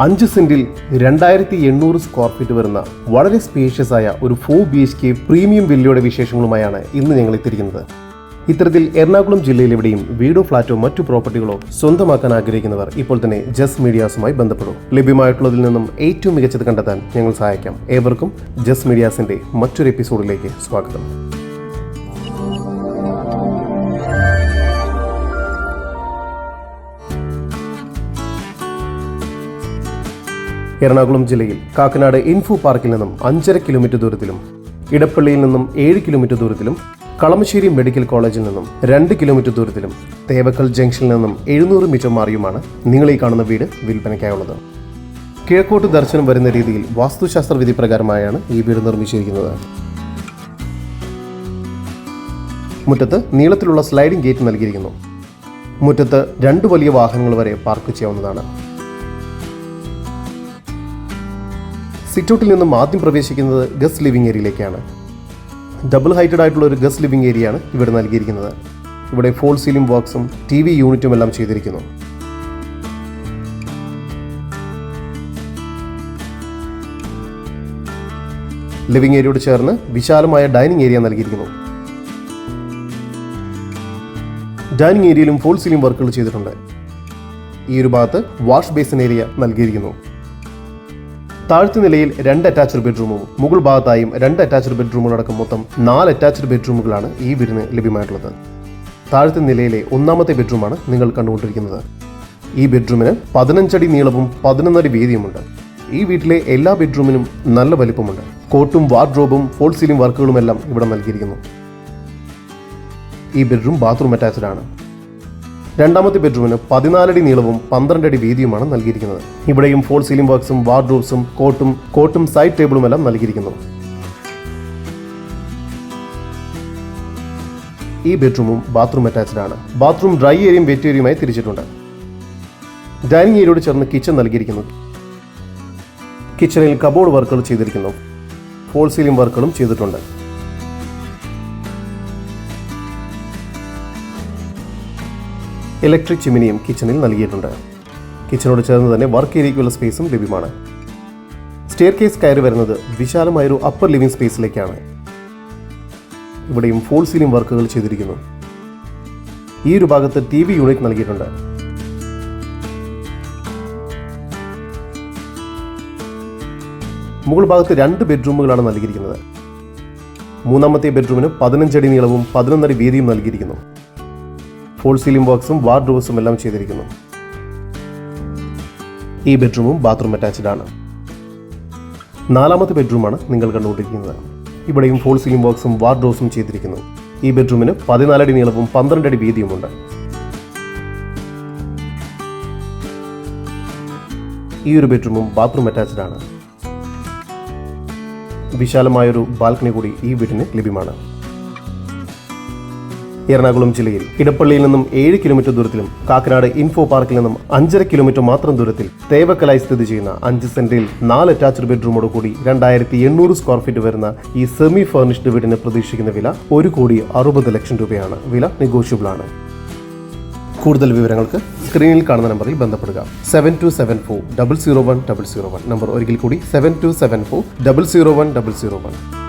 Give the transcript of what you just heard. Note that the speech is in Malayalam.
അഞ്ച് സെന്റിൽ രണ്ടായിരത്തി എണ്ണൂറ് സ്ക്വയർ ഫീറ്റ് വരുന്ന വളരെ സ്പേഷ്യസ് ആയ ഒരു four B H K premium വില്ലയുടെ വിശേഷങ്ങളുമായാണ് ഇന്ന് ഞങ്ങൾ എത്തിയിരിക്കുന്നത്. ഇത്തരത്തിൽ എറണാകുളം ജില്ലയിൽ എവിടെയും വീടോ ഫ്ളാറ്റോ മറ്റു പ്രോപ്പർട്ടികളോ സ്വന്തമാക്കാൻ ആഗ്രഹിക്കുന്നവർ ഇപ്പോൾ തന്നെ ജസ് മീഡിയാസുമായി ബന്ധപ്പെടും. ലഭ്യമായിട്ടുള്ളതിൽ നിന്നും ഏറ്റവും മികച്ചത് കണ്ടെത്താൻ ഞങ്ങൾ സഹായിക്കാം. ഏവർക്കും ജസ് മീഡിയാസിന്റെ മറ്റൊരു എപ്പിസോഡിലേക്ക് സ്വാഗതം. എറണാകുളം ജില്ലയിൽ കാക്കനാട് ഇൻഫോ പാർക്കിൽ നിന്നും അഞ്ചര കിലോമീറ്റർ ദൂരത്തിലും ഇടപ്പള്ളിയിൽ നിന്നും ഏഴ് കിലോമീറ്റർ ദൂരത്തിലും കളമശ്ശേരി മെഡിക്കൽ കോളേജിൽ നിന്നും രണ്ട് കിലോമീറ്റർ ദൂരത്തിലും തേവക്കൽ ജംഗ്ഷനിൽ നിന്നും എഴുന്നൂറ് മീറ്റർ മാറിയുമാണ് നിങ്ങൾ ഈ കാണുന്ന വീട് വിൽപ്പനയ്ക്കായുള്ളത്. കിഴക്കോട്ട് ദർശനം വരുന്ന രീതിയിൽ വാസ്തുശാസ്ത്ര വിധി പ്രകാരമായാണ് ഈ വീട് നിർമ്മിച്ചിരിക്കുന്നത്. മുറ്റത്ത് നീളത്തിലുള്ള സ്ലൈഡിംഗ് ഗേറ്റ് നൽകിയിരിക്കുന്നു. മുറ്റത്ത് രണ്ട് വലിയ വാഹനങ്ങൾ വരെ പാർക്ക് ചെയ്യാവുന്നതാണ്. സിറ്റൗട്ടിൽ നിന്നും ആദ്യം പ്രവേശിക്കുന്നത് ഗസ്റ്റ് ലിവിംഗ് ഏരിയയിലേക്കാണ്. ഡബിൾ ഹൈറ്റഡ് ആയിട്ടുള്ള ഒരു ഗസ്റ്റ് ലിവിംഗ് ഏരിയയാണ് ഇവിടെ നൽകിയിരിക്കുന്നത്. ഇവിടെ ഫോൾ സീലിംഗ് ബോക്സും ടി വി യൂണിറ്റും എല്ലാം ചെയ്തിരിക്കുന്നു. ലിവിംഗ് ഏരിയയോട് ചേർന്ന് വിശാലമായ ഡൈനിങ് ഏരിയ നൽകിയിരിക്കുന്നു. ഡൈനിങ് ഏരിയയിലും ഫോൾ സീലിംഗ് വർക്കുകൾ ചെയ്തിട്ടുണ്ട്. ഈ ഒരു ഭാഗത്ത് വാഷ് ബേസിൻ ഏരിയ നൽകിയിരിക്കുന്നു. താഴ്ത്ത നിലയിൽ രണ്ട് അറ്റാച്ച്ഡ് ബെഡ്റൂമും മുകൾ ഭാഗത്തായും രണ്ട് അറ്റാച്ച്ഡ് ബെഡ്റൂമുകൾ അടക്കം മൊത്തം നാല് അറ്റാച്ച്ഡ് ബെഡ്റൂമുകളാണ് ഈ വീടിന് ലഭ്യമായിട്ടുള്ളത്. താഴത്തെ നിലയിലെ ഒന്നാമത്തെ ബെഡ്റൂമാണ് നിങ്ങൾ കണ്ടുകൊണ്ടിരിക്കുന്നത്. ഈ ബെഡ്റൂമിന് പതിനഞ്ചടി നീളവും പതിനൊന്നടി വീതിയുമുണ്ട്. ഈ വീട്ടിലെ എല്ലാ ബെഡ്റൂമിനും നല്ല വലിപ്പമുണ്ട്. കോട്ടും വാർഡ്രോബും ഫോൾ സീലിംഗ് വർക്കുകളുമെല്ലാം ഇവിടെ നൽകിയിരിക്കുന്നു. ഈ ബെഡ്റൂം ബാത്റൂം അറ്റാച്ച്ഡ് ആണ്. രണ്ടാമത്തെ ബെഡ്റൂമിന് പതിനാലടി നീളവും പന്ത്രണ്ട് അടി വീതിയുമാണ് നൽകിയിരിക്കുന്നത്. ഇവിടെയും ഫോൾ സീലിംഗ് വർക്ക്സും വാർഡ്രോബ്സും കോട്ടും കോട്ടും സൈഡ് ടേബിളും എല്ലാം നൽകിയിരിക്കുന്നു. ഈ ബെഡ്റൂമും ബാത്റൂം അറ്റാച്ച്ഡ് ആണ്. ബാത്റൂം ഡ്രൈ ഏരിയയും വെറ്റ് ഏരിയയുമായി തിരിച്ചിട്ടുണ്ട്. ഡൈനിങ് ഏരിയയോട് ചേർന്ന് കിച്ചൺ നൽകിയിരിക്കുന്നു. കിച്ചണിൽ കബോർഡ് വർക്കുകൾ ചെയ്തിരിക്കുന്നു. ഫോൾ സീലിംഗ് വർക്കുകളും ചെയ്തിട്ടുണ്ട്. ഇലക്ട്രിക് ചിമിനിയും കിച്ചണിൽ നൽകിയിട്ടുണ്ട്. കിച്ചണോട് ചേർന്ന് തന്നെ വർക്ക് ഏരിയയ്ക്കുള്ള സ്പേസും ലഭ്യമാണ്. സ്റ്റെയർ കേസ് കയറി വരുന്നത് വിശാലമായൊരു അപ്പർ ലിവിംഗ് സ്പേസിലേക്കാണ് ഇവിടെയും ഫോൾ സീലിംഗ് വർക്കുകൾ ചെയ്തിരിക്കുന്നു. ഈ ഒരു ഭാഗത്ത് ടി വി യൂണിറ്റ് നൽകിയിട്ടുണ്ട്. മുകൾ ഭാഗത്ത് രണ്ട് ബെഡ്റൂമുകളാണ് നൽകിയിരിക്കുന്നത്. മൂന്നാമത്തെ ബെഡ്റൂമിന് പതിനഞ്ചടി നീളവും പതിനൊന്നടി വീതിയും നൽകിയിരിക്കുന്നു. ഫോൾ സീലിംഗ് ബോക്സും വാർഡ്രോബ്സും എല്ലാം ചെയ്തിരിക്കുന്നു. ഈ ബെഡ്റൂമും ബാത്റൂം അറ്റാച്ച്ഡ് ആണ്. നാലാമത്തെ ബെഡ്റൂമാണ് നിങ്ങൾ കണ്ടുകൊണ്ടിരിക്കുന്നത്. ഇവിടെയും ഫോൾ സീലിംഗ് ബോക്സും വാർഡ്രോബ്സും ചെയ്തിരിക്കുന്നു. ഈ ബെഡ്റൂമിന് പതിനാലടി നീളവും പന്ത്രണ്ട് അടി വീതിയുമുണ്ട്. ഈ ഒരു ബെഡ്റൂമും ബാത്റൂം അറ്റാച്ച്ഡ് ആണ്. വിശാലമായൊരു ബാൽക്കണി കൂടി ഈ വീടിന് ലഭ്യമാണ്. എറണാകുളം ജില്ലയിൽ ഇടപ്പള്ളിയിൽ നിന്നും ഏഴ് കിലോമീറ്റർ ദൂരത്തിലും കാക്കനാട് ഇൻഫോ പാർക്കിൽ നിന്നും അഞ്ചര കിലോമീറ്റർ മാത്രം ദൂരത്തിൽ തേവക്കലായി സ്ഥിതി ചെയ്യുന്ന അഞ്ച് സെന്റിൽ നാല് അറ്റാച്ച്ഡ് ബെഡ്റൂമോട് കൂടി രണ്ടായിരത്തി എണ്ണൂറ് സ്ക്വയർ ഫീറ്റ് വരുന്ന ഈ സെമി ഫർണിഷ്ഡ് വീടിന് പ്രതീക്ഷിക്കുന്ന വില ഒരു കോടി അറുപത് ലക്ഷം രൂപയാണ്. വില നെഗോഷ്യബിൾ ആണ്. കൂടുതൽ വിവരങ്ങൾക്ക് സ്ക്രീനിൽ കാണുന്ന നമ്പറിൽ ബന്ധപ്പെടുക. Seven two seven four double zero one double zero one number ഒരിക്കൽ കൂടി seven two seven four double zero one double zero one